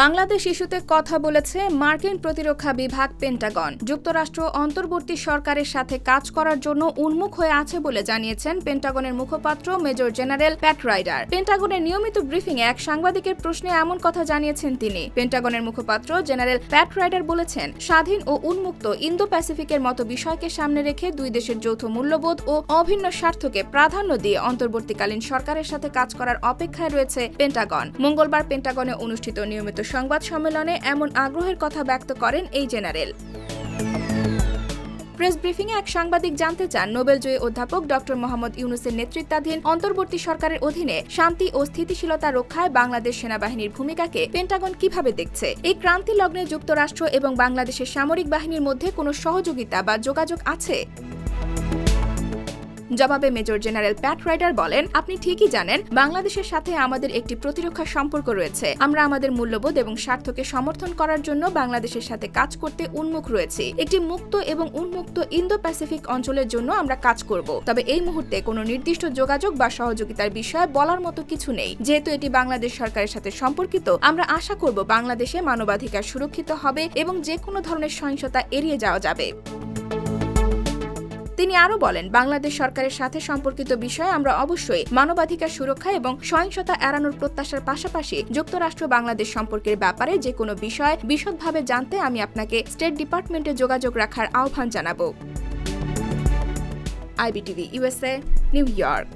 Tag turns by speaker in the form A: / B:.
A: বাংলাদেশ ইস্যুতে কথা বলেছে মার্কিন প্রতিরক্ষা বিভাগ পেন্টাগন। যুক্তরাষ্ট্র অন্তর্বর্তী সরকারের সাথে কাজ করার জন্য উন্মুখ হয়ে আছে বলে জানিয়েছেন পেন্টাগনের মুখপাত্র মেজর জেনারেল প্যাট রাইডার। পেন্টাগনের নিয়মিত ব্রিফিংয়ে এক সাংবাদিকের প্রশ্নে এমন কথা জানিয়েছেন তিনি। পেন্টাগনের মুখপাত্র জেনারেল প্যাট রাইডার বলেছেন, স্বাধীন ও উন্মুক্ত ইন্দো প্যাসিফিকের মতো বিষয়কে সামনে রেখে দুই দেশের যৌথ মূল্যবোধ ও অভিন্ন স্বার্থকে প্রাধান্য দিয়ে অন্তর্বর্তীকালীন সরকারের সাথে কাজ করার অপেক্ষায় রয়েছে পেন্টাগন। মঙ্গলবার পেন্টাগনে অনুষ্ঠিত নিয়মিত সংবাদ সম্মেলনে এমন আগ্রহের কথা ব্যক্ত করেন এই জেনারেল। প্রেস ব্রিফিংয়ে এক সাংবাদিক জানতে চান, নোবেলজয়ী অধ্যাপক ডক্টর মোহাম্মদ ইউনুসের নেতৃত্বাধীন অন্তর্বর্তী সরকারের অধীনে শান্তি ও স্থিতিশীলতা রক্ষায় বাংলাদেশ সেনাবাহিনীর ভূমিকাকে পেন্টাগন কীভাবে দেখছে? এই ক্রান্তি লগ্নে যুক্তরাষ্ট্র এবং বাংলাদেশের সামরিক বাহিনীর মধ্যে কোনো সহযোগিতা বা যোগাযোগ আছে? জবাবে মেজর জেনারেল প্যাট রাইডার বলেন, আপনি ঠিকই জানেন, বাংলাদেশের সাথে আমাদের একটি প্রতিরক্ষা সম্পর্ক রয়েছে। আমরা আমাদের মূল্যবোধ এবং স্বার্থকে সমর্থন করার জন্য বাংলাদেশের সাথে কাজ করতে উন্মুখ রয়েছি। একটি মুক্ত এবং উন্মুক্ত ইন্দো প্যাসিফিক অঞ্চলের জন্য আমরা কাজ করব। তবে এই মুহূর্তে কোনো নির্দিষ্ট যোগাযোগ বা সহযোগিতার বিষয়ে বলার মতো কিছু নেই। যেহেতু এটি বাংলাদেশ সরকারের সাথে সম্পর্কিত, আমরা আশা করব বাংলাদেশে মানবাধিকার সুরক্ষিত হবে এবং যে কোনো ধরনের সহিংসতা এড়িয়ে যাওয়া যাবে। তিনি আরও বলেন, বাংলাদেশ সরকারের সাথে সম্পর্কিত বিষয়ে আমরা অবশ্যই মানবাধিকার সুরক্ষা এবং সহিংসতা এড়ানোর প্রত্যাশার পাশাপাশি যুক্তরাষ্ট্র বাংলাদেশ সম্পর্কের ব্যাপারে যে কোনো বিষয় বিশদভাবে জানতে আমি আপনাকে স্টেট ডিপার্টমেন্টে যোগাযোগ রাখার আহ্বান জানাব। IBTV USA New York.